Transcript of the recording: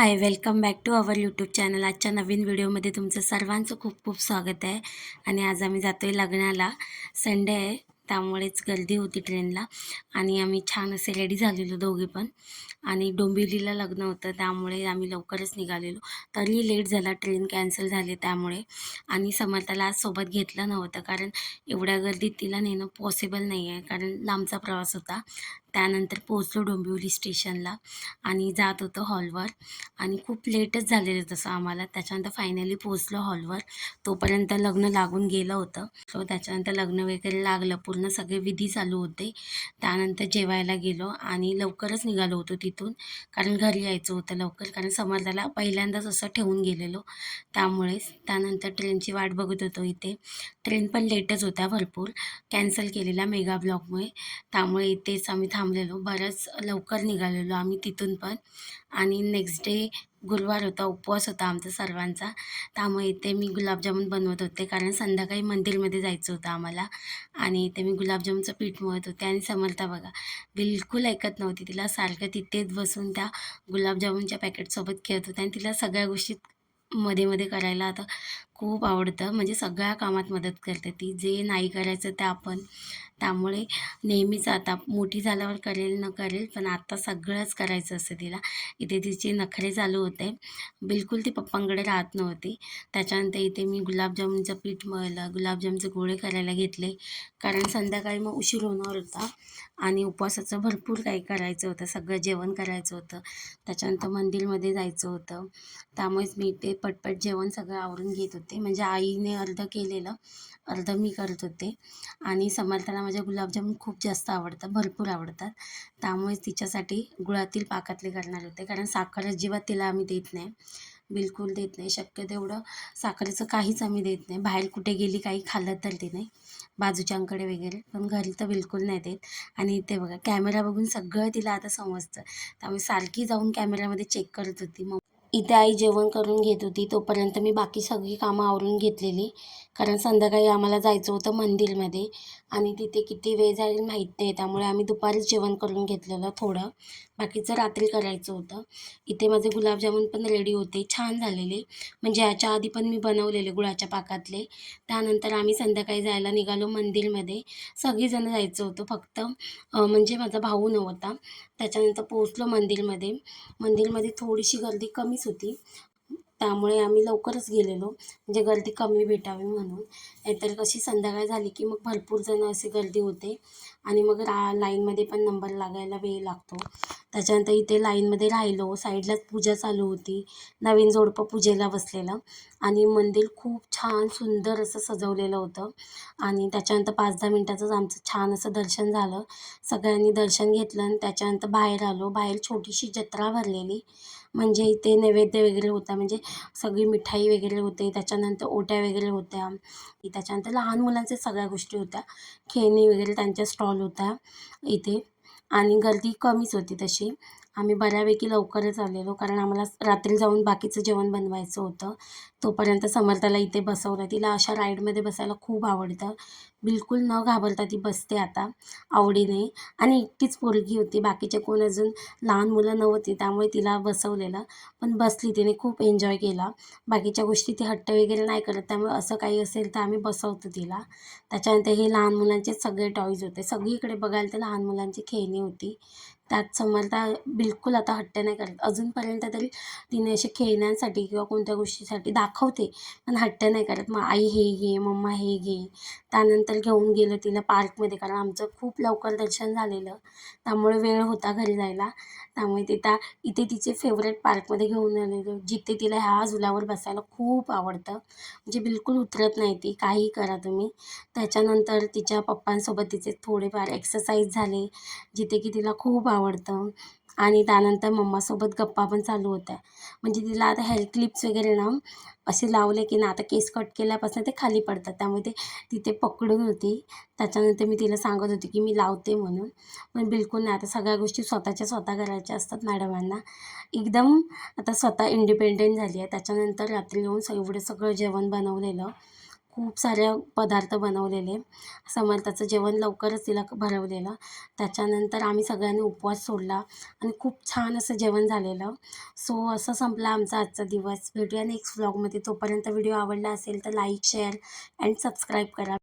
Hi welcome back to our YouTube channel. आजच्या नवीन व्हिडिओमध्ये तुमचं सर्वांचं खूप खूप स्वागत आहे. आणि आज आम्ही जातो आहे लग्नाला. संडे आहे त्यामुळेच गर्दी होती ट्रेनला. आणि आम्ही छान असे रेडी झालेलो दोघे पण. आणि डोंबिवलीला लग्न होतं त्यामुळे आम्ही लवकरच निघालेलो. तरी लेट झाला ट्रेन कॅन्सल झाली त्यामुळे. आणि समर्थाला आज सोबत घेतलं नव्हतं कारण एवढ्या गर्दीत तिला नेणं पॉसिबल नाही आहे कारण लांबचा प्रवास होता. त्यानंतर पोहोचलो डोंबिवली स्टेशनला आणि जात होतो हॉलवर. आणि खूप लेटच झालेलं तसं आम्हाला. त्याच्यानंतर फायनली पोचलो हॉलवर. तोपर्यंत लग्न लागून गेलं होतं. सो त्याच्यानंतर लग्न वगैरे लागलं. पूर्ण सगळे विधी चालू होते. त्यानंतर जेवायला गेलो आणि लवकरच निघालो होतो तिथून. कारण घरी यायचं होतं लवकर. कारण समर्थाला पहिल्यांदाच असं ठेवून गेलेलो. त्यामुळेच त्यानंतर ट्रेनची वाट बघत होतो इथे. ट्रेन पण लेटच होत्या भरपूर. कॅन्सल केलेल्या मेगा ब्लॉकमुळे त्यामुळे इथेच आम्ही थांबलेलो बरंच लवकर निघालेलो आम्ही तिथून पण. आणि नेक्स्ट डे गुरुवार होता उपवास होता आमचा सर्वांचा. त्यामुळे इथे मी गुलाबजामुन बनवत होते कारण संध्याकाळी मंदिरमध्ये जायचं होतं आम्हाला. आणि इथे मी गुलाबजामुनचं पीठ मळत होते. आणि समर्था बघा बिलकुल ऐकत नव्हती तिला. सारखं तिथेच बसून त्या गुलाबजामुनच्या पॅकेटसोबत खेळत होते. आणि तिला सगळ्या गोष्टीत मध्ये मध्ये करायला आता खूप आवडतं. म्हणजे सगळ्या कामात मदत करते ती. जे नाही करायचं ते आपण त्यामुळे नेहमीच आता मोठी झाल्यावर करेल न करेल पण आता सगळंच करायचं असतं तिला. इथे तिचे नखरे चालू होते. बिलकुल ती पप्पांकडे राहत नव्हती. त्याच्यानंतर इथे मी गुलाबजामुनचं पीठ मळलं. गुलाबजामचे गोळे करायला घेतले. कारण संध्याकाळी मग उशीर होणार होता आणि उपवासाचं भरपूर काही करायचं होतं. सगळं जेवण करायचं होतं. त्याच्यानंतर मंदिरमध्ये जायचं होतं. त्यामुळेच मी ते पटपट जेवण सगळं आवरून घेत होते. म्हणजे आईने अर्ध केलेलं अर्ध मी करत होते. आणि समर्थाला माझ्या गुलाबजामुन खूप जास्त आवडतात भरपूर आवडतात. त्यामुळेच तिच्यासाठी गुळातील पाकातले करणार होते. कारण साखर अजिबात तिला आम्ही देत नाही. बिलकुल देत नाही. शक्य तेवढं साखरेचं काहीच आम्ही देत नाही. बाहेर कुठे गेली काही खाल्लं तर ते नाही. बाजूच्यांकडे वगैरे. पण घरी तर बिलकुल नाही देत. आणि इथे बघा कॅमेरा बघून सगळं तिला आता समजतं. त्यामुळे सारखी जाऊन कॅमेऱ्यामध्ये चेक करत होती. मग इथे आई जेवण करून घेत होती तोपर्यंत मी बाकी सगळी कामं आवरून घेतलेली. कारण संध्याकाळी आम्हाला जायचं होतं मंदिरमध्ये आणि तिथे किती वेळ जाईल माहीत नाही. त्यामुळे आम्ही दुपारीच जेवण करून घेतलेलं थोडं. बाकीचं रात्री करायचं होतं. इथे माझे गुलाबजामुन पण रेडी होते. छान झालेले. म्हणजे याच्या आधी पण मी बनवलेले गुळाच्या पाकातले. त्यानंतर आम्ही संध्याकाळी जायला निघालो मंदिरमध्ये. सगळीजणं जायचं होतं फक्त म्हणजे माझा भाऊ नव्हता. त्याच्यानंतर पोहोचलो मंदिरमध्ये. मंदिरमध्ये थोडीशी गर्दी कमीच होती. त्यामुळे आम्ही लवकरच गेलेलो. म्हणजे गर्दी कमी भेटावी म्हणून. नाहीतर कशी संध्याकाळ झाली की मग भरपूर जणं अशी गर्दी होते. आणि मग रा लाईनमध्ये पण नंबर लागायला वेळ लागतो. त्याच्यानंतर इथे लाईनमध्ये राहिलो. साईडलाच पूजा चालू होती. नवीन जोडपं पूजेला बसलेलं. आणि मंदिर खूप छान सुंदर असं सजवलेलं होतं. आणि त्याच्यानंतर पाच दहा मिनटाचंच आमचं छान असं दर्शन झालं. सगळ्यांनी दर्शन घेतलं आणि त्याच्यानंतर बाहेर आलो. बाहेर छोटीशी जत्रा भरलेली. म्हणजे इथे नैवेद्य वगैरे होता म्हणजे सगळी मिठाई वगैरे होते त्याच्यानंतर ओट्या वगैरे होत्या त्याच्यानंतर लहान मुलांच्या सगळ्या गोष्टी होत्या. खेळणी वगैरे त्यांच्या स्टॉल होता इथे. आणि गर्दी कमीच होती तशी. आम्ही बऱ्यापैकी लवकरच आलेलो कारण आम्हाला रात्री जाऊन बाकीचं जेवण बनवायचं होतं. तोपर्यंत समर्थाला इथे बसवलं. तिला अशा राईडमध्ये बसायला खूप आवडतं. बिलकुल न घाबरता ती बसते आता आवडीने. आणि एकटीच पोरगी होती बाकीचे कोण अजून लहान मुलं नव्हती त्यामुळे तिला बसवलेलं. पण बसली तिने खूप एन्जॉय केला. बाकीच्या गोष्टी ती हट्ट वगैरे नाही करत त्यामुळे असं काही असेल तर आम्ही बसवतो तिला. त्याच्यानंतर हे लहान मुलांचे सगळे टॉईज होते. सगळीकडे बघायला तर लहान मुलांची खेळणी होती. त्यात समर्था बिलकुल आता हट्ट नाही करत. अजूनपर्यंत तरी तिने असे खेळण्यांसाठी किंवा कोणत्या गोष्टीसाठी दाखवते पण हट्ट नाही करत. मग आई हे घे मम्मा हे घे. त्यानंतर घेऊन गेलं तिला पार्कमध्ये कारण आमचं खूप लवकर दर्शन झालेलं. त्यामुळे वेळ होता घरी जायला. त्यामुळे तिथं इथे तिचे फेवरेट पार्कमध्ये घेऊन आलेलो जिथे तिला ह्या झुल्यावर बसायला खूप आवडतं. म्हणजे बिलकुल उतरत नाही ती काहीही करा तुम्ही. त्याच्यानंतर तिच्या पप्पांसोबत तिचे थोडेफार एक्सरसाइज झाले जिथे की तिला खूप आवडतं. आणि त्यानंतर मम्मासोबत गप्पा पण चालू होत्या. म्हणजे तिला आता हेअर क्लिप्स वगैरे ना असे लावले की ना आता केस कट केल्यापासून ते खाली पडतात. त्यामुळे ते तिथे पकडून होती. त्याच्यानंतर मी तिला सांगत होती की मी लावते म्हणून. पण बिलकुल नाही आता सगळ्या गोष्टी स्वतःच्या स्वतः करायच्या असतात मॅडमांना. एकदम आता स्वतः इंडिपेंडेंट झाली आहे. त्याच्यानंतर रात्री येऊन एवढं सगळं जेवण बनवलेलं. खूप सारे पदार्थ बनवलेले. समर्थाचं जेवण लवकरच तिला भरवलेलं. त्याच्यानंतर आम्ही सगळ्यांनी उपवास सोडला आणि खूप छान असं जेवण झालेलं. सो असं संपला आमचा आजचा दिवस. भेटूया नेक्स्ट व्लॉगमध्ये तोपर्यंत व्हिडिओ आवडला असेल तर लाईक शेअर अँड सबस्क्राईब करा.